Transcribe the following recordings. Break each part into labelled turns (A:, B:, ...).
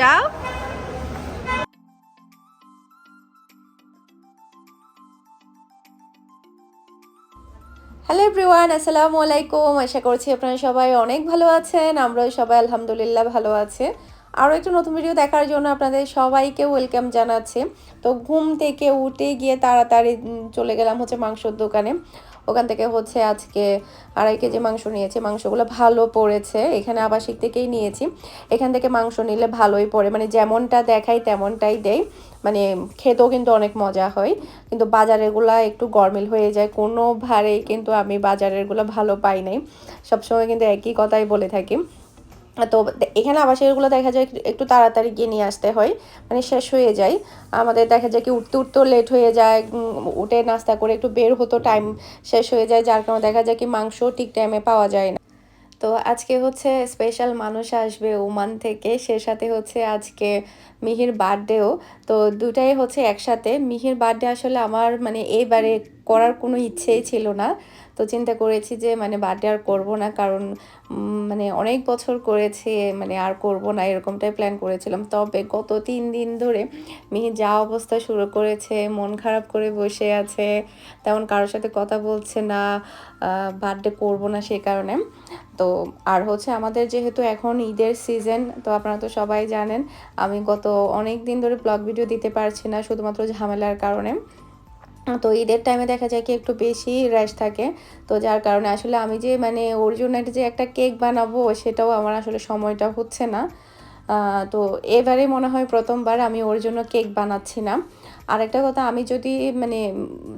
A: যাও। Hello everyone আসসালামু আলাইকুম। আশা করছি আপনারা সবাই অনেক ভালো আছেন। আমরাও সবাই আলহামদুলিল্লাহ ভালো আছে। আরও একটা নতুন ভিডিও দেখার জন্য আপনাদের সবাইকে ওয়েলকাম জানাচ্ছি। তো ঘুম থেকে উঠে গিয়ে তাড়াতাড়ি চলে গেলাম হচ্ছে মাংসর দোকানে। ওখান থেকে হচ্ছে আজকে আড়াই কেজি মাংস নিয়েছি। মাংসগুলো ভালো পড়েছে। এখানে আবাসিক থেকেই নিয়েছি। এখান থেকে মাংস নিলে ভালোই পড়ে। মানে যেমনটা দেখাই, তেমনটাই দেয় মানে খেতেও কিন্তু অনেক মজা হয়। কিন্তু বাজারেরগুলা একটু গরমিল হয়ে যায়। কোনো ভারেই কিন্তু আমি বাজারেরগুলো ভালো পাই নাই। সবসময় কিন্তু একই কথাই বলে থাকি। তো এখানে আবার সেগুলো দেখা যায় একটু- একটু তাড়াতাড়ি গিয়ে নিয়ে আসতে হয় মানে শেষ হয়ে যায়। আমাদের দেখা যায় কি, উঠতে উঠতেও লেট হয়ে যায় উঠে নাস্তা করে একটু বের হতো টাইম শেষ হয়ে যায়, যার কারণে দেখা যায় কি, মাংস ঠিক টাইমে পাওয়া যায় না। তো আজকে হচ্ছে স্পেশাল মানুষ আসবে ওমান থেকে, সে সাথে হচ্ছে আজকে মিহির বার্থডেও তো দুটাই হচ্ছে একসাথে। মিহির বার্থডে আসলে আমার মানে এইবারে করার কোনো ইচ্ছেই ছিল না। তো চিন্তা করেছি যে মানে বার্থডে আর করব না, কারণ মানে অনেক বছর করেছি মানে আর করব না, এরকমটাই প্ল্যান করেছিলাম। তবে গত তিন দিন ধরে মিহি যা অবস্থা শুরু করেছে, মন খারাপ করে বসে আছে, তেমন কারোর সাথে কথা বলছে না বার্থডে করব না সে কারণে। তো আর হচ্ছে আমাদের যেহেতু এখন ঈদের সিজন তো আপনারা তো সবাই জানেন, আমি গত অনেক দিন ধরে ব্লগ ভিডিও দিতে পারছি না, শুধুমাত্র ঝামেলার কারণে। তো ঈদের টাইমে দেখা যায় কি একটু বেশি র্যাশ থাকে। তো যার কারণে আসলে আমি যে মানে ওর জন্য যে একটা কেক বানাবো, সেটাও আমার আসলে সময়টা হচ্ছে না। তো এবারে মনে হয় প্রথমবার আমি ওর জন্য কেক বানাচ্ছি না আর একটা কথা, আমি যদি মানে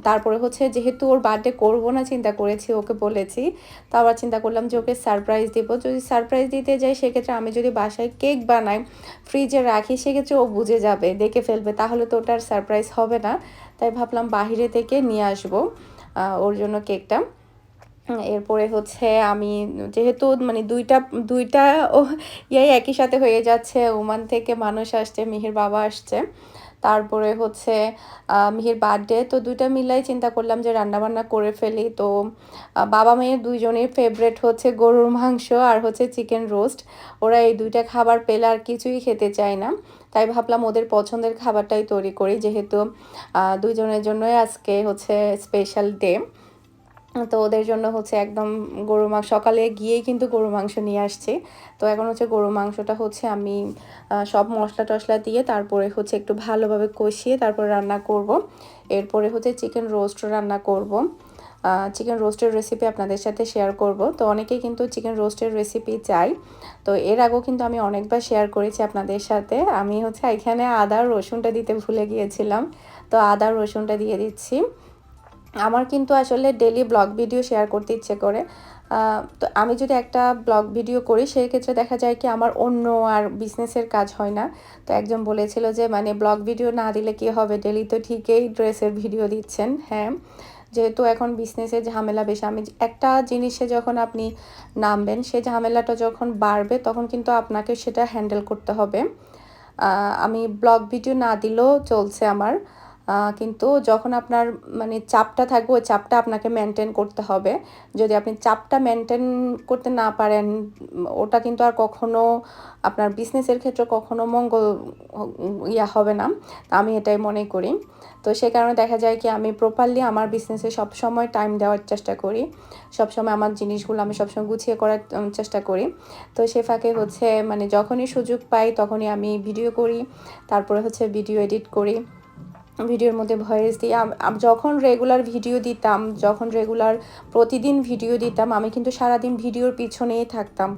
A: তারপরে হচ্ছে যেহেতু ওর বার্থডে করব না, চিন্তা করেছি, ওকে বলেছি। তো আবার চিন্তা করলাম যে ওকে সারপ্রাইজ দিব। যদি সারপ্রাইজ দিতে যাই, সেক্ষেত্রে আমি যদি বাসায় কেক বানাই ফ্রিজে রাখি, সেক্ষেত্রে ও বুঝে যাবে, দেখে ফেলবে। তাহলে তো ওটার সারপ্রাইজ হবে না। তাই ভাবলাম বাইরে থেকে নিয়ে আসব ওর জন্য কেকটা। এরপরে হচ্ছে আমি যেহেতু মানে দুইটা দুইটা ইয়াই একই সাথে হয়ে যাচ্ছে, ওমান থেকে মানুষ আসছে, মিহির বাবা আসছে। তারপরে হচ্ছে মিহির বার্থডে তো দুইটা মিলাই চিন্তা করলাম যে রান্না বান্না করে ফেলি। তো বাবা মেয়ের দুইজনের ফেভারেট হচ্ছে গরুর মাংস আর হচ্ছে চিকেন রোস্ট ওরা এই দুইটা খাবার পেলে আর কিছুই খেতে চায় না। তাই ভাবলাম ওদের পছন্দের খাবারটাই তৈরি করি, যেহেতু দুইজনের জন্যই আজকে হচ্ছে স্পেশাল ডে তো ওদের জন্য হচ্ছে একদম গরু মাংস, সকালে গিয়েই কিন্তু গরু মাংস নিয়ে আসছি। তো এখন হচ্ছে গরু মাংসটা হচ্ছে আমি সব মশলা টশলা দিয়ে তারপরে হচ্ছে একটু ভালোভাবে কষিয়ে তারপরে রান্না করব। এরপরে হচ্ছে চিকেন রোস্ট রান্না করব। চিকেন রোস্টের রেসিপি আপনাদের সাথে শেয়ার করব। তো অনেকেই কিন্তু চিকেন রোস্টের রেসিপি চাই তো এর আগেও কিন্তু আমি অনেকবার শেয়ার করেছি আপনাদের সাথে। আমি হচ্ছে এখানে আদা, রসুনটা দিতে ভুলে গিয়েছিলাম। তো আদা, রসুনটা দিয়ে দিচ্ছি। আমার কিন্তু আসলে ডেলি ব্লগ ভিডিও শেয়ার করতে ইচ্ছে করে। তো আমি যদি একটা ব্লগ ভিডিও করি সেই ক্ষেত্রে দেখা যায় কি আমার অন্য আর বিজনেসের কাজ হয় না। তো একজন বলেছিল যে মানে ব্লগ ভিডিও না দিলে কি হবে? ডেলি তো ঠিকই ড্রেসের ভিডিও দিচ্ছেন। হ্যাঁ। যেহেতু এখন বিজনেসে ঝামেলা বেশি, আমি একটা জিনিসে যখন আপনি নামবেন সেই ঝামেলাটা যখন বাড়বে, তখন কিন্তু আপনাকে সেটা হ্যান্ডেল করতে হবে। আমি ব্লগ ভিডিও না দিলেও চলছে আমার। কিন্তু যখন আপনার মানে চাপটা থাকবে, ওই চাপটা আপনাকে মেনটেন করতে হবে। যদি আপনি চাপটা মেনটেন করতে না পারেন, ওটা কিন্তু আর কখনো আপনার বিজনেসের ক্ষেত্রে কখনো মঙ্গল ইয়া হবে না। আমি এটাই মনে করি। তো সে কারণে দেখা যায় কি, আমি প্রপারলি আমার বিজনেসে সবসময় টাইম দেওয়ার চেষ্টা করি। সবসময় আমার জিনিসগুলো আমি সবসময় গুছিয়ে করার চেষ্টা করি। তো সে ফাঁকে হচ্ছে মানে যখনই সুযোগ পাই, তখনই আমি ভিডিও করি। তারপরে হচ্ছে ভিডিও এডিট করি। ভিডিওর মধ্যে ভয়েস দিই যখন রেগুলার ভিডিও দিতাম, যখন রেগুলার প্রতিদিন ভিডিও দিতাম, আমি কিন্তু সারাদিন ভিডিওর পিছনেই থাকতাম।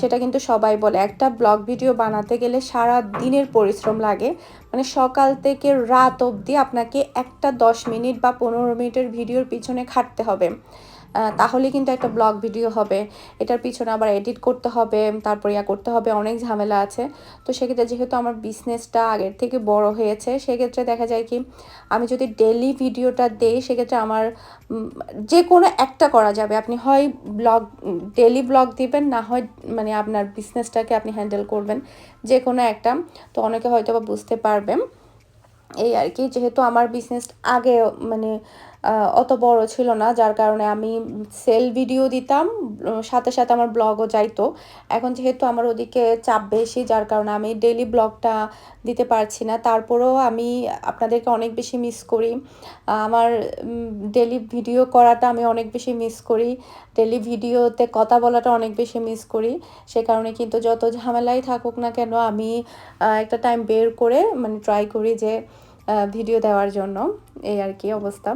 A: সেটা কিন্তু সবাই বলে। একটা ব্লগ ভিডিও বানাতে গেলে সারা দিনের পরিশ্রম লাগে। মানে সকাল থেকে রাত অবধি আপনাকে একটা দশ মিনিট বা পনেরো মিনিটের ভিডিওর পিছনে খাটতে হবে। তাহলে কিন্তু একটা ব্লগ ভিডিও হবে। এটার পিছনে আবার এডিট করতে হবে, তারপর ইয়া করতে হবে, অনেক ঝামেলা আছে। তো সেক্ষেত্রে যেহেতু আমার বিজনেসটা আগের থেকে বড় হয়েছে, সেক্ষেত্রে দেখা যায় কি, আমি যদি ডেলি ভিডিওটা দেই, সেক্ষেত্রে আমার যে কোনো একটা করা যাবে। আপনি হয় ব্লগ ডেলি ব্লগ দিবেন, না হয় মানে আপনার বিজনেসটাকে আপনি হ্যান্ডেল করবেন যে কোনো একটা। তো অনেকে হয়তো বা বুঝতে পারবেন। এই আর কি, যেহেতু আমার বিজনেস আগে মানে অত বড় ছিল না, যার কারণে আমি সেল ভিডিও দিতাম, সাথে সাথে আমার ব্লগও যাইতো। এখন যেহেতু আমার ওদিকে চাপ বেশি, যার কারণে আমি ডেলি ব্লগটা দিতে পারছি না, তারপরেও আমি আপনাদেরকে অনেক বেশি মিস করি। আমার ডেলি ভিডিও করাটা আমি অনেক বেশি মিস করি ডেলি ভিডিওতে কথা বলাটা অনেক বেশি মিস করি। সে কারণে কিন্তু যত ঝামেলাই থাকুক না কেন, আমি একটা টাইম বের করে মানে ট্রাই করি যে ভিডিও দেওয়ার জন্য, এই আর কি অবস্থা।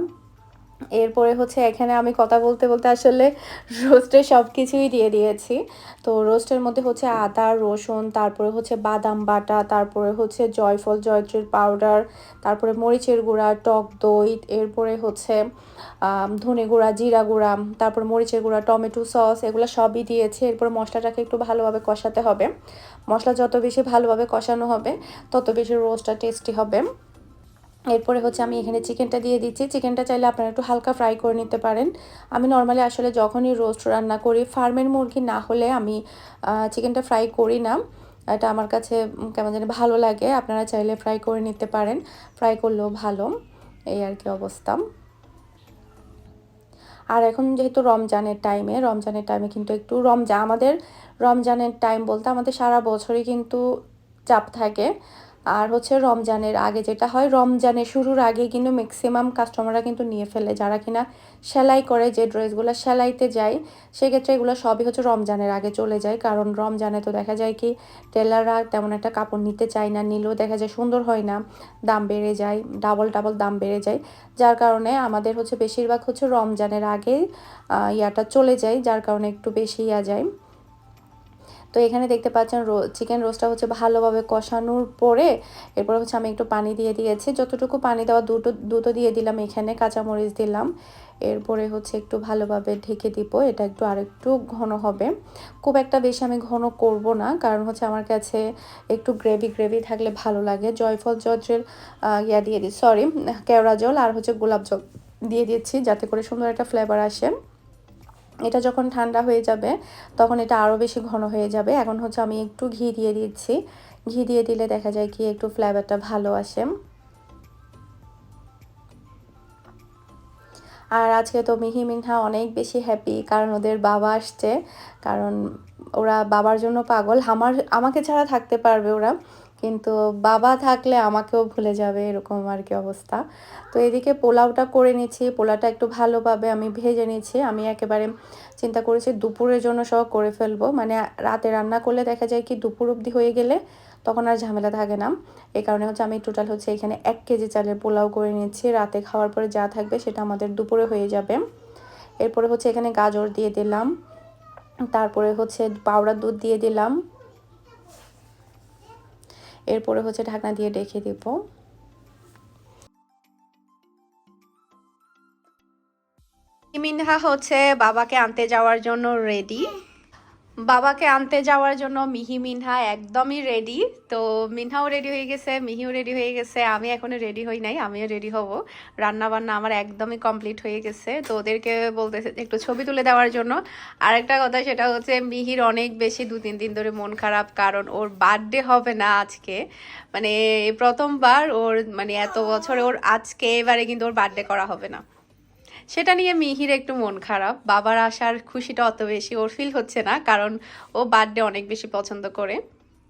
A: এরপরে হচ্ছে এখানে আমি কথা বলতে বলতে আসলে রোস্টের সব কিছুই দিয়ে দিয়েছি। তো রোস্টের মধ্যে হচ্ছে আদা, রসুন, তারপরে হচ্ছে বাদাম বাটা, তারপরে হচ্ছে জয়ফল জয়ত্রীর পাউডার তারপরে মরিচের গুঁড়া, টক দই, এরপরে হচ্ছে ধনে গুঁড়া, জিরা গুঁড়া, তারপর মরিচের গুঁড়া, টমেটো সস, এগুলো সবই দিয়েছি। এরপরে মশলাটাকে একটু ভালোভাবে কষাতে হবে। মশলা যত বেশি ভালোভাবে কষানো হবে, তত বেশি রোস্টটা টেস্টি হবে। এরপরে হচ্ছে আমি এখানে চিকেনটা দিয়ে দিচ্ছি। চিকেনটা চাইলে আপনারা একটু হালকা ফ্রাই করে নিতে পারেন। আমি নর্মালি আসলে যখনই রোস্ট রান্না করি ফার্মের মুরগি না হলে আমি চিকেনটা ফ্রাই করি না। এটা আমার কাছে কেমন জানি ভালো লাগে। আপনারা চাইলে ফ্রাই করে নিতে পারেন। ফ্রাই করলেও ভালো। এই আর কি অবস্থা। আর এখন যেহেতু রমজানের টাইমে রমজানের টাইমে কিন্তু একটু রমজান আমাদের রমজানের টাইম বলতে আমাদের সারা বছরই কিন্তু চাপ থাকে। আর হচ্ছে রমজানের আগে যেটা হয়, রমজানের শুরুর আগে কিন্তু ম্যাক্সিমাম কাস্টমাররা কিন্তু নিয়ে ফেলে। যারা কিনা সেলাই করে, যে ড্রেসগুলো সেলাইতে যায়, সেক্ষেত্রে এগুলো সবই হচ্ছে রমজানের আগে চলে যায়। কারণ রমজানে তো দেখা যায় কি টেলাররা তেমন একটা কাপড় নিতে চায় না, নিলেও দেখা যায় সুন্দর হয় না, দাম বেড়ে যায় ডাবল ডাবল দাম বেড়ে যায়। যার কারণে আমাদের হচ্ছে বেশিরভাগ হচ্ছে রমজানের আগে ইয়াটা চলে যায়, যার কারণে একটু বেশি ইয়া যায়। তো এখানে দেখতে পাচ্ছেন রো চিকেন রোস্টটা হচ্ছে ভালোভাবে কষানোর পরে এরপর হচ্ছে আমি একটু পানি দিয়ে দিয়েছি। যতটুকু পানি দেওয়া দুটো দুটো দিয়ে দিলাম, এখানে কাঁচামরিচ দিলাম। এরপরে হচ্ছে একটু ভালোভাবে ঢেকে দিব, এটা একটু আরেকটু ঘন হবে। খুব একটা বেশি আমি ঘন করব না, কারণ হচ্ছে আমার কাছে একটু গ্রেভি গ্রেভি থাকলে ভালো লাগে। জয়ফল জজের ইয়া দিয়ে দিই সরি কেওড়া জল আর হচ্ছে গোলাপ জল দিয়ে দিচ্ছি, যাতে করে সুন্দর একটা ফ্লেভার আসে। এটা যখন ঠান্ডা হয়ে যাবে, তখন এটা আরও বেশি ঘন হয়ে যাবে। এখন হচ্ছে আমি একটু ঘি দিয়ে দিচ্ছি। ঘি দিয়ে দিলে দেখা যায় কি একটু ফ্লেভারটা ভালো আসে। আর আজকে তো মিহি মিনহা অনেক বেশি হ্যাপি কারণ ওদের বাবা আসছে। কারণ ওরা বাবার জন্য পাগল। আমার, আমাকে ছাড়া থাকতে পারবে ওরা। কিন্তু বাবা থাকলে আমাকেও ভুলে যাবে এরকম আর কি অবস্থা। তো এদিকে পোলাওটা করে নিচ্ছি, পোলাওটা একটু ভালোভাবে আমি ভেজে নিচ্ছি। আমি একেবারে চিন্তা করেছি দুপুরের জন্য সব করে ফেলব। মানে রাতে রান্না করলে দেখা যায় কি দুপুর অবধি হয়ে গেলে তখন আর ঝামেলা থাকে না। এই কারণে হচ্ছে আমি টোটাল হচ্ছে এখানে এক কেজি চালের পোলাও করে নিচ্ছি। রাতে খাওয়ার পরে যা থাকবে সেটা আমাদের দুপুরে হয়ে যাবে। এরপরে হচ্ছে এখানে গাজর দিয়ে দিলাম। তারপরে হচ্ছে পাউডার দুধ দিয়ে দিলাম। এরপরে হচ্ছে ঢাকনা দিয়ে ডেকে দিব। মিনহা হচ্ছে বাবাকে আনতে যাওয়ার জন্য রেডি বাবাকে আনতে যাওয়ার জন্য মিহি মিনহা একদমই রেডি তো মিনহাও রেডি হয়ে গেছে, মিহিও রেডি হয়ে গেছে। আমি এখনও রেডি হই নাই, আমিও রেডি হব। রান্না বান্না আমার একদমই কমপ্লিট হয়ে গেছে। তো ওদেরকে বলতেছে একটু ছবি তুলে দেওয়ার জন্য। আরেকটা কথা সেটা হচ্ছে মিহির অনেক বেশি দু তিন দিন ধরে মন খারাপ কারণ ওর বার্থডে হবে না আজকে। মানে প্রথমবার ওর মানে এত বছরে ওর আজকে এবারে কিন্তু ওর বার্থডে করা হবে না। সেটা নিয়ে মিহির একটু মন খারাপ। বাবার আসার খুশিটা অত বেশি ওর ফিল হচ্ছে না কারণ ও বার্থডে অনেক বেশি পছন্দ করে।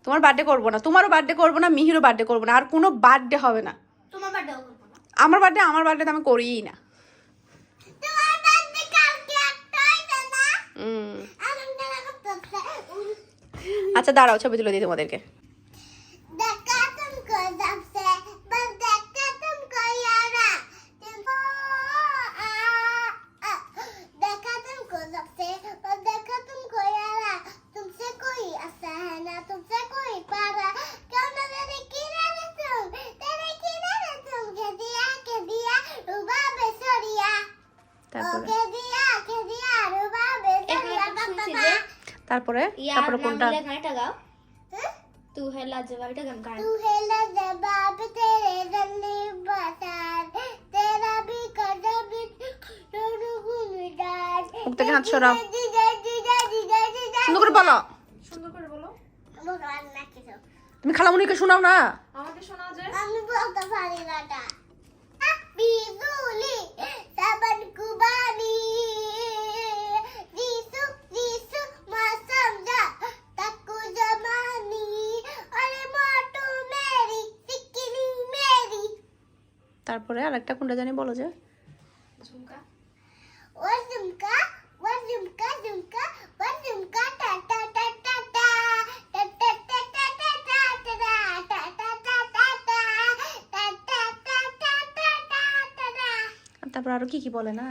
A: তোমার বার্থডে করব না তোমারও বার্থডে করব না মিহিরও বার্থডে করব না আর কোনো বার্থডে হবে না।
B: তোমার বার্থডে করব
A: আমার বার্থডে আমার বার্থডে আমি করিই না। আচ্ছা দাঁড়াও ছবি তুলে দিই তোমাদেরকে। তারপরে? তারপরে কোনটা?
B: গানটা গাও। তু
A: গান তু তেরে বাতার
B: তেরা ভি কদা ভি
A: সুন্দর করে বলো। তুমি খালামুনিকে শোনাও না।
C: আমাকে শোনাও যে।
B: আমি বলতে পারি না
A: তারপরে আর একটা কোনটা জানি বলো যে তারপর আরও কি কি বলে না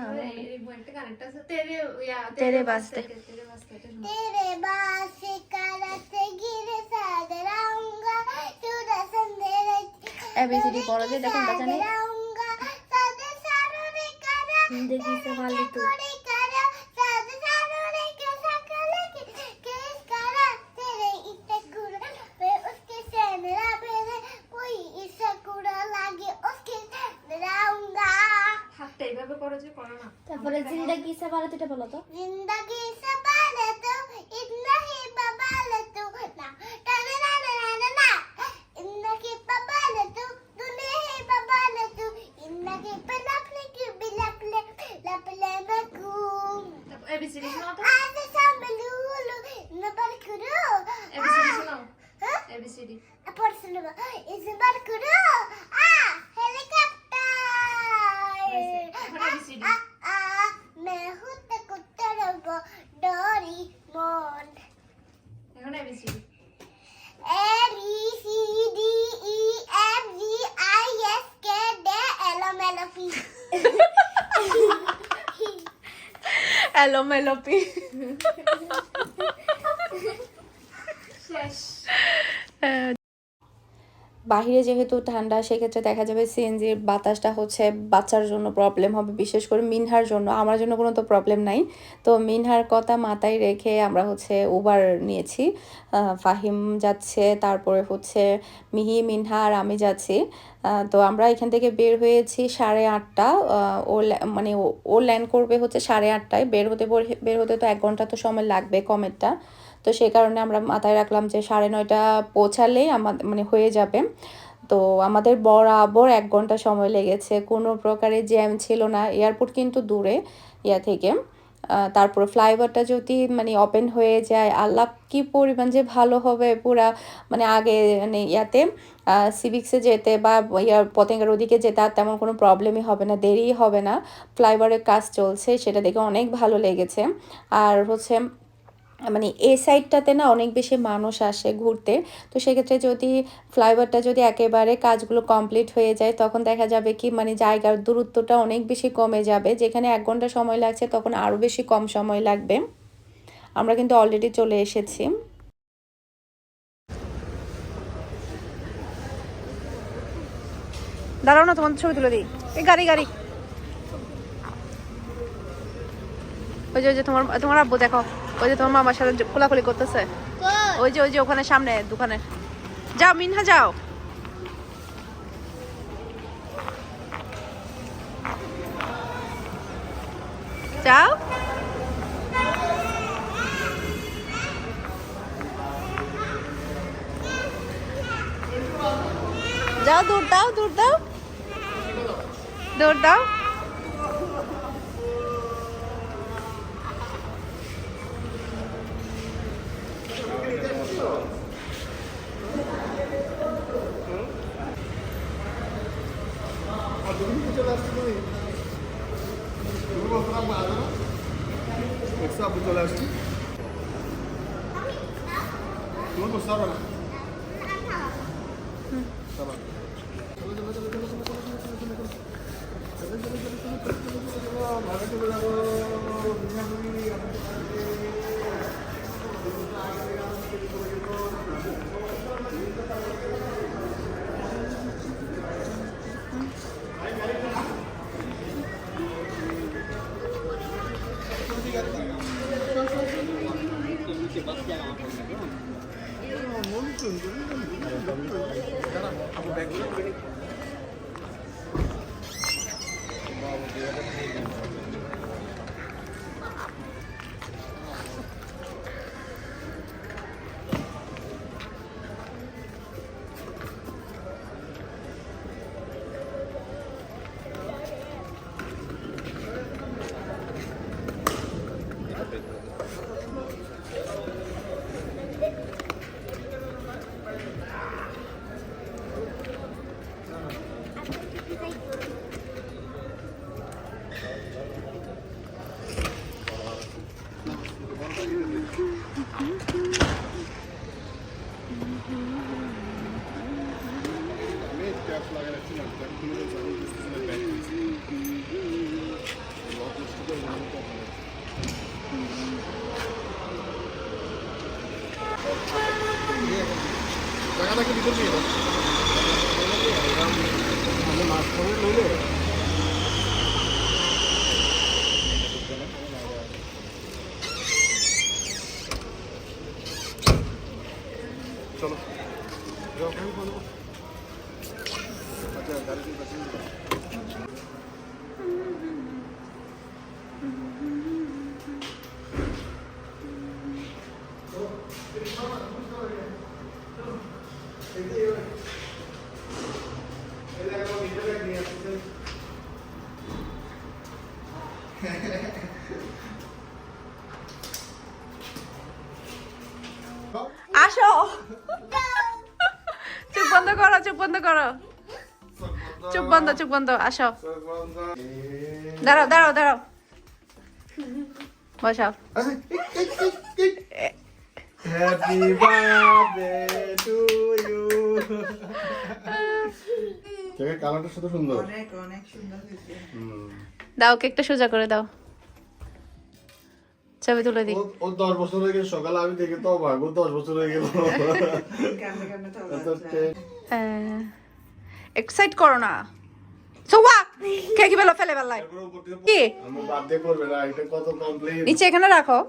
B: গিরে দেখুন
C: जिंदगी से वाले तू।
B: रे करा सादे सारो रे के सकले के केस करा तेरे इतने गुड़ पे उसके से मेरा मेरे कोई इसे कुड़ा लागे उसके मेराऊंगा
C: হাতটা এইভাবে করো যে করো না
D: তারপরে জিন্দগি সে ভালো এটা বলো তো
B: जिंदगी
A: হ্যালো মেলোপি
C: শেষ
A: বাহিরে যেহেতু ঠান্ডা, সেক্ষেত্রে দেখা যাবে সিএনজির বাতাসটা হচ্ছে বাচ্চার জন্য প্রবলেম হবে, বিশেষ করে মিনহার জন্য। আমার জন্য কোনো তো প্রবলেম নাই। তো মিনহার কথা মাথায় রেখে আমরা হচ্ছে উবার নিয়েছি। ফাহিম যাচ্ছে, তারপরে হচ্ছে মিহি, মিনহা আর আমি যাচ্ছি। তো আমরা এখান থেকে বের হয়েছি সাড়ে আটটা। ও মানে ও- ল্যান্ড করবে হচ্ছে সাড়ে আটটায়। বের হতে বের হতে তো এক ঘণ্টা তো সময় লাগবে কমেরটা। তো সেই কারণে আমরা মাথায় রাখলাম যে সাড়ে নয়টা পৌঁছালেই আমাদের মানে হয়ে যাবে। তো আমাদের বরাবর এক ঘণ্টা সময় লেগেছে। কোনো প্রকারের জ্যাম ছিল না। এয়ারপোর্ট কিন্তু দূরে ইয়া থেকে। তারপর ফ্লাইওভারটা যদি মানে ওপেন হয়ে যায়, আল্লাহ কি পরিমাণ যে ভালো হবে পুরা মানে আগে মানে ইয়াতে সিভিক্সে যেতে বা ইয়ার পতেঙ্গার ওদিকে যেতে আর তেমন কোনো প্রবলেমই হবে না দেরি হবে না। ফ্লাইওভারের কাজ চলছে, সেটা দেখে অনেক ভালো লেগেছে। আর হচ্ছে মানে এই সাইডটাতে না অনেক বেশি মানুষ আসে ঘুরতে। তো সেক্ষেত্রে যদি ফ্লাইওভারটা যদি একেবারে কাজগুলো কমপ্লিট হয়ে যায়, তখন দেখা যাবে কি মানে জায়গার দূরত্বটা অনেক বেশি কমে যাবে। যেখানে এক ঘণ্টা সময় লাগছে, তখন আরও বেশি কম সময় লাগবে। আমরা কিন্তু অলরেডি চলে এসেছি। দাঁড়াও না, তোমার ছবি তুলে দিই। এই গাড়ি গাড়ি। ওই যে তোমার তোমার আব্বু, দেখো। ওই যে তোমার মামার সাথে খোলাখুলি করতেছে। ওই যে ওই যে ওখানে সামনে দোকানে। যাও মিনহা যাও। যাও। যাও দৌড় দাও দৌড় দাও। দৌড় দাও।
E: টাকাটাকে ভিতর দাও। আমি মাছ করে লইলে
A: করো। চুপ বন্ধ চুপ বন্ধ আসো। দাঁড়াও দাঁড়াও দাঁড়াও। বসাও
E: Happy birthday to you. কেকের কালারটা শুধু সুন্দর।
F: অনেক অনেক সুন্দর হয়েছে।
A: দাও কেকটা সোজা করে দাও। ছবি তুলে দিই।
E: ও- ও বছর হয়ে গেল সকালে আমি দেখে তো অবাক ও বছর হয়ে গেল।
F: কেমনে কেমনে তো
E: এত তে-
A: এক্সাইট করো না। সোয়া কে কি বেলা ফেলে বেলায় কি?
E: আমার বার্থডে করবে না এটা কত কমপ্লেন
A: নিচে এখানে রাখো।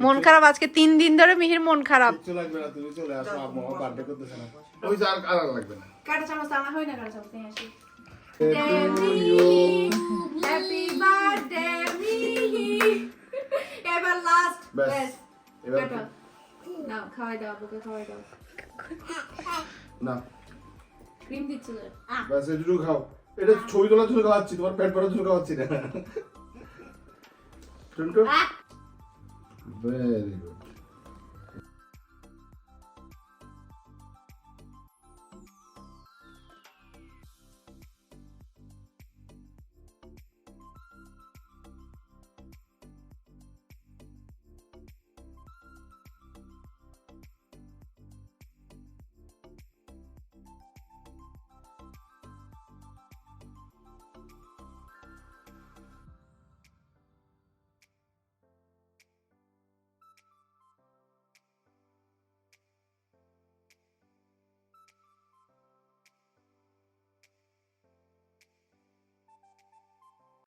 A: মন খারাপ আজকে তিন দিন ধরে মিহির মন খারাপ। এবার লাস্ট কাটো খাওয়াই দাও বুকে খাওয়াই দাও।
E: না।
A: ক্রিম দিচ্ছিল
E: ব্যাস এটুকু খাও। এটা ছবি তোলার জন্য খাওয়াচ্ছি তোমার পেট ভরার জন্য খাওয়াচ্ছি না। Tuntu very good